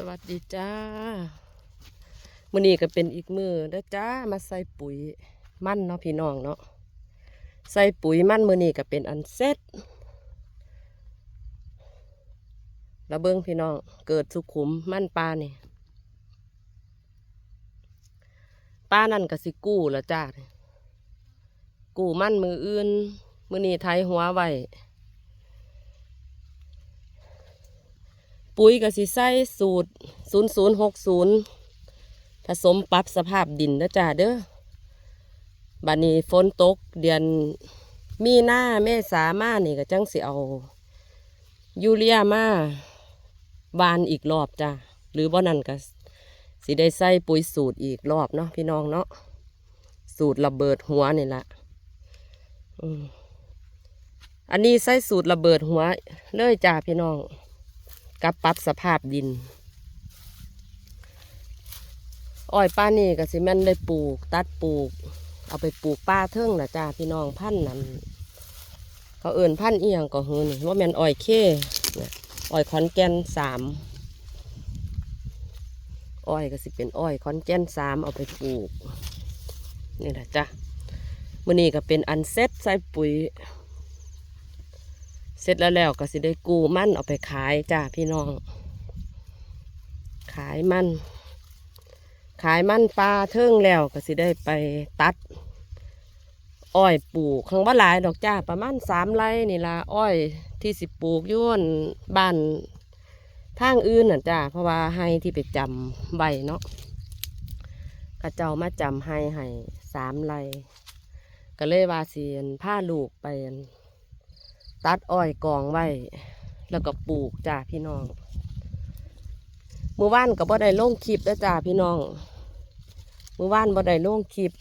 สวัสดีจ้ามื้อนี้ก็เป็นอีกมือเด้อจ้ามาใส่ปุ๋ยมั่นเนาะพี่น้องเนาะใส่ปุ๋ยมั่นมื้อนี้ก็เป็นอันเสร็จแล้วเบิ้งพี่น้องเกิดสุขุมมั่นปลานี่ปลานั่นก็สิกู้แล้วจ้ากู้มั่นมืออื่น มื้อนี้ไทยหัวไว้ ปุ๋ยก็สิใส่สูตร 0060 ผสมปรับสภาพดินนะจ้าเด้อบัดนี้ฝนตกเดือนมีหน้าเมษามานี่ก็จังสิเอา ยูเรียมาบานอีกรอบจ้าหรือบ่นั่นก็สิได้ใส่ปุ๋ยสูตรอีกรอบเนาะพี่น้องเนาะสูตรระเบิดหัวนี่ละอันนี้ใส่สูตรระเบิดหัวเลยจ้าพี่น้อง กับปรับสภาพดิน อ้อยป้านี่ก็สิแม่นได้ปลูก ตัดปลูก เอาไปปลูกป้าเทิงนะจ้าพี่น้องพันธุ์นั้นเขาเอิ่นพันธุ์เอียงก็เฮือนว่าแม่นอ้อยเคเนี่ยอ้อยขอนแกนสามอ้อยก็สิเป็นอ้อยขอนแกนสามเอาไปปลูกนี่แหละจ้ะมื่อนี้ก็เป็นอันเซ็ตใส่ปุ๋ย เสร็จแล้วแล้วก็สิได้กูมันเอาไปขายจ้าพี่น้อง ขายมัน ขายมันปลาเทิงแล้วก็สิได้ไปตัด อ้อยปลูกข้างว่าหลายดอกจ้าประมาณสามไร่นี่ละอ้อยที่สิปลูกย้วนบ้านทางอื่นน่ะจ้าเพราะว่าให้ที่ไปจำใบเนาะกระเจ้ามาจำให้ให้สามไร่ก็เลยว่าเสียนผ้าลูกไปอัน ตัดอ้อยกองไว้ แล้วก็ปลูกจ้าพี่น้องมือว่านก็บ่ได้ลงคลิปแล้วจ้าพี่น้องมือว่านบ่ได้ลงคลิป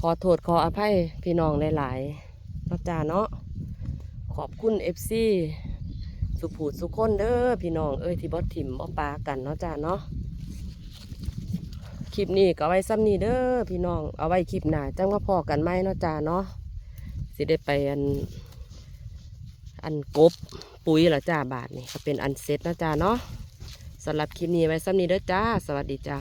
ขอโทษขออภัยพี่น้องหลายๆนะจ้าเนาะขอบคุณเอฟซีสุผูดสุคนเด้อพี่น้องเอ้ยที่บ่ถิ่มบ่ปากันเนาะจ้าเนาะคลิปนี้ก็เอาไว้ซ้ำนี้เด้อพี่น้องเอาไว้คลิปหน้าจังว่าพอกันไหมเนาะจ้าเนาะสิได้ไปอัน อันกบปุ๋ยเหรอจ้าบาทนี่ก็เป็นอันเซ็ตนะจ้าเนาะสำหรับคลิปนี้ไว้ซ้ำนี้เด้อจ้า สวัสดีจ้า